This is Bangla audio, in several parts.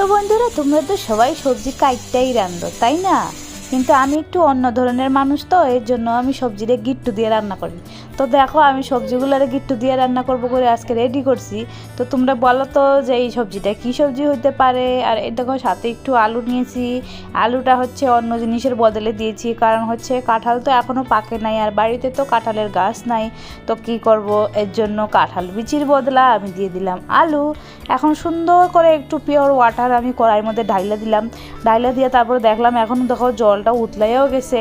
তো বন্ধুরা তোমরা তো সবাই সবজি কাটতেই রান্ধো তাই না? কিন্তু আমি একটু অন্য ধরনের মানুষ তো, এর জন্য আমি সবজিরে গিট্টু দিয়ে রান্না করি। তো দেখো, আমি সবজিগুলোরে গিট্টু দিয়ে রান্না করব করে আজকে রেডি করছি। তো তোমরা বলো তো যে এই সবজিটা কী সবজি হইতে পারে? আর এই দেখো, সাথে একটু আলু নিয়েছি। আলুটা হচ্ছে অন্য জিনিসের বদলে দিয়েছি, কারণ হচ্ছে কাঁঠাল তো এখনও পাকে নাই, আর বাড়িতে তো কাঁঠালের গাছ নাই। তো কি করব? এর জন্য কাঁঠাল বিচির বদলা আমি দিয়ে দিলাম আলু। এখন সুন্দর করে একটু পিওর ওয়াটার আমি কড়াইয়ের মধ্যে ঢাইলা দিলাম। ঢাইলা দিয়ে তারপর দেখলাম, এখন দেখো জলটা উতলাইও গেছে,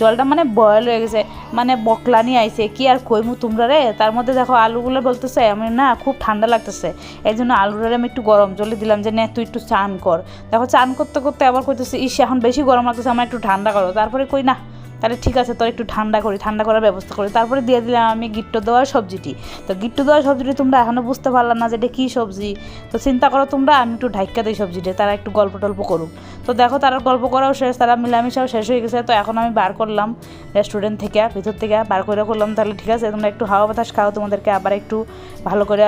জলটা মানে বয়েল হয়ে গেছে মানে বকলানি আইছে, কি আর কইমু তোমরা রে? তার মধ্যে দেখো আলুগুলো বলতেছে, আমি না খুব ঠান্ডা লাগতেছে এই জন্য আলুটারে আমি একটু গরম জলে দিলাম যে, নে, তুই একটু চান কর। দেখো চান করতে করতে আবার কইতেছে, ইস, এখন বেশি গরম লাগতেছে, আমার একটু ঠান্ডা করো। তারপরে কই, না তাহলে ঠিক আছে, তোর একটু ঠান্ডা করি, ঠান্ডা করার ব্যবস্থা করি। তারপরে দিয়ে দিলাম আমি গিট্টো দেওয়ার সবজিটি। তো গিট্টো দেওয়ার সবজিটি তোমরা এখনও বুঝতে পারলাম না যে এটা কী সবজি। তো চিন্তা করো তোমরা, আমি একটু ঢাইকা দিই সবজিটা, তারা একটু গল্প টল্প করুক। তো দেখো, তারা গল্প করাও শেষ, তারা মিলামিশাও শেষ হয়ে গেছে। তো এখন আমি বার করলাম রেস্টুরেন্ট থেকে, ভিতর থেকে বার করে করলাম। তাহলে ঠিক আছে, তোমরা একটু হাওয়া বাতাস খাও, তোমাদেরকে আবার একটু ভালো করে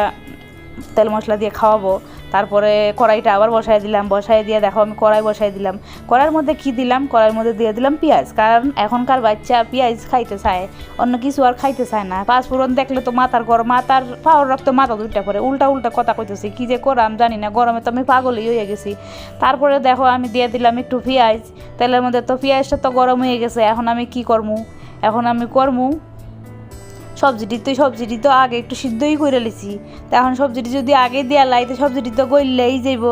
তেল মশলা দিয়ে খাওয়াবো। তারপরে কড়াইটা আবার বসাই দিলাম। বসাই দিয়ে দেখো আমি কড়াই বসাই দিলাম। কড়াইয়ের মধ্যে কি দিলাম? কড়াইয়ের মধ্যে দিয়ে দিলাম পেঁয়াজ। কারণ এখনকার বাচ্চা পেঁয়াজ খাইতে চায়, অন্য কিছু আর খাইতে চায় না। পাঁচফোড়ন দেখলে তো মাথার গরম, মাথার পাওয়ার রক্ত মাথা দুইটা পরে উল্টা উল্টা কথা কইতেছি, কি যে করাম জানি না, গরমে তো আমি পাগলই হয়ে গেছি। তারপরে দেখো আমি দিয়ে দিলাম একটু পেঁয়াজ। তেলের মধ্যে তো পেঁয়াজটা তো গরম হয়ে গেছে, এখন আমি কি করমু? এখন আমি করমু সবজিটি তো সবজিটি তো আগে একটু সিদ্ধই করে লিছি। তা এখন সবজিটি যদি আগে দেওয়া লাই, তো সবজিটি তো গইলেই যাইব,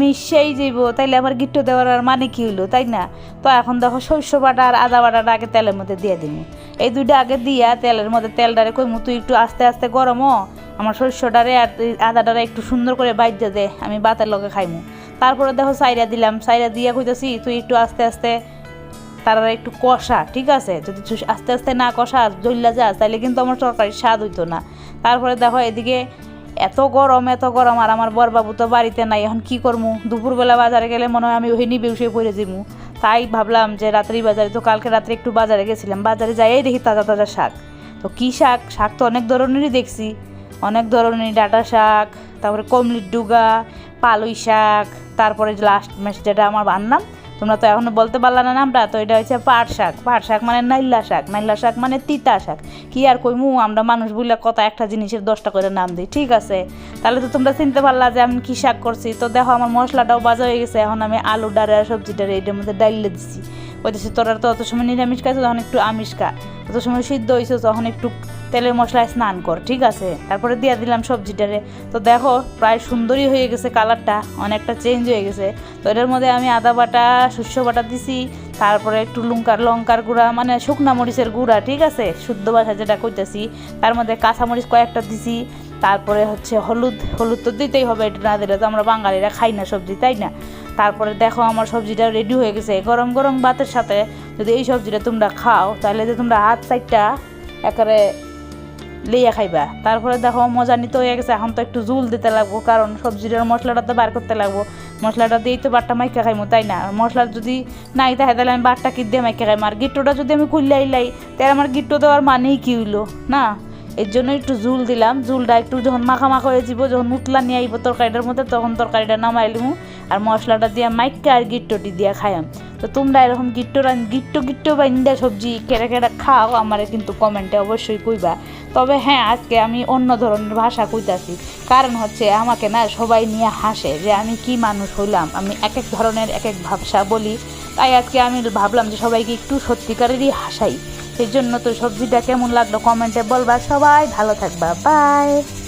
মিশাই যাইব। তাইলে আমার গিট্টু দেওয়ার আর মানে কী হইল, তাই না? তো এখন দেখো শস্য বাটা আর আদা বাটাটা আগে তেলের মধ্যে দিয়ে দিন এই দুইটা আগে দিয়া তেলের মধ্যে তেলটারে কইমু, তুই একটু আস্তে আস্তে গরমও আমার শস্যটারে আর আদাটারে একটু সুন্দর করে বাইজা দে, আমি বাতের লগে খাইমু। তারপরে দেখো সাইরা দিলাম, সাইরা দিয়া কইতেছি, তুই একটু আস্তে আস্তে তারা একটু কষা, ঠিক আছে? যদি আস্তে আস্তে না কষা, জ্বললা যাস তাহলে কিন্তু আমার তরকারির স্বাদ হইতো না। তারপরে দেখো এদিকে এত গরম এত গরম, আর আমার বরবাবু তো বাড়িতে নাই, এখন কি করমু? দুপুরবেলা বাজারে গেলে মনে হয় আমি ওই নিবে উঠে পড়ে যাব তাই ভাবলাম যে রাত্রি বাজারে, তো কালকে রাত্রে একটু বাজারে গেছিলাম। বাজারে যাই দেখি তাজা তাজা শাক। তো কী শাক? শাক তো অনেক ধরনেরই দেখছি। অনেক ধরনের ডাটা শাক, তারপরে কমলির ডুগা, পালুই শাক, তারপরে লাস্ট ম্যাচ যেটা আমার বানলাম তোমরা তো এখনও বলতে পারলা না নামটা, তো এটা হচ্ছে পাট শাক। পাট শাক মানে নাইল্লা শাক। নাইল্লা শাক মানে তিতা শাক। কি আর কইমু, আমরা মানুষ বলে কত একটা জিনিসের দশটা করে নাম দিই, ঠিক আছে? তাহলে তো তোমরা চিনতে পারলা যে আমি কী শাক করছি। তো দেখো, আমার মশলাটাও বাজা হয়ে গেছে। এখন আমি আলু ডারে আর সবজিটারে এটার মধ্যে ডাইলে দিচ্ছি বলতেছি তোরা তো অত সময় নিরামিষ খাইছো, তখন একটু আমিষ খা। অত সময় সিদ্ধ হয়েছে তখন একটু তেলের মশলায় স্নান কর, ঠিক আছে? তারপরে দিয়ে দিলাম সবজিটারে। তো দেখো, প্রায় সুন্দরই হয়ে গেছে কালারটা, অনেকটা চেঞ্জ হয়ে গেছে। তো এটার মধ্যে আমি আদা বাটা শস্য বাটা দিছি, তারপরে একটু লঙ্কার লঙ্কার গুঁড়া মানে শুকনা মরিচের গুঁড়া, ঠিক আছে? শুদ্ধ ভাষা যেটা করতেছি তার মধ্যে কাঁচামরিচ কয়েকটা দিছি, তারপরে হচ্ছে হলুদ হলুদ তো দিতেই হবে, এটা না দিলে তো আমরা বাঙালিরা খাই না সবজি, তাই না? তারপরে দেখো, আমার সবজিটা রেডি হয়ে গেছে। গরম গরম ভাতের সাথে যদি এই সবজিটা তোমরা খাও, তাহলে যে তোমরা হাত সাইডটা একেবারে লইয়া খাইবা। তারপরে দেখো, মজা নিতে হয়ে গেছে। এখন তো একটু জুল দিতে লাগবো, কারণ সবজির মশলাটা তো বার করতে লাগবো। মশলাটা দিয়েই তো বাটটা মাইকা খাইমো, তাই না? মশলা যদি নাই থাকে, তাহলে আমি বাটটা কি দিয়ে মাইকা খাইমো। আর গিট্টোটা যদি আমি খুললে আইলাই, তাহলে আমার গিট্টো দেওয়ার মানেই কি হইল, না? এর জন্য একটু জুল দিলাম। জুলটা একটু যখন মাখা মাখা হয়ে যাব যখন মুতলা নিয়ে আইব তরকারিটার মধ্যে, তখন তরকারিটা নামাইলিমু আর মশলাটা দিয়ে মাইকা আর গিট্টোটি দিয়ে খাইয়াম। তো তোমরা এরকম গিট্টো গিট্টো গিট্টো বাইন্দা সবজি কেটে কেটে খাও, আমারে কিন্তু কমেন্টে অবশ্যই কইবা। তবে হ্যাঁ আজকে আমি অন্য ধরনের ভাষা কইতাছি। কারণ হচ্ছে আমাকে না সবাই নিয়ে হাসে যে আমি কি মানুষ হইলাম, আমি এক এক ধরনের এক এক ভাষা বলি। তাই আজকে আমি ভাবলাম যে সবাইকে একটু সত্যিকারেরই হাসাই। সেই জন্য তো সবজিটা কেমন লাগল কমেন্টে বলবা। সবাই ভালো থাকবা। বাই।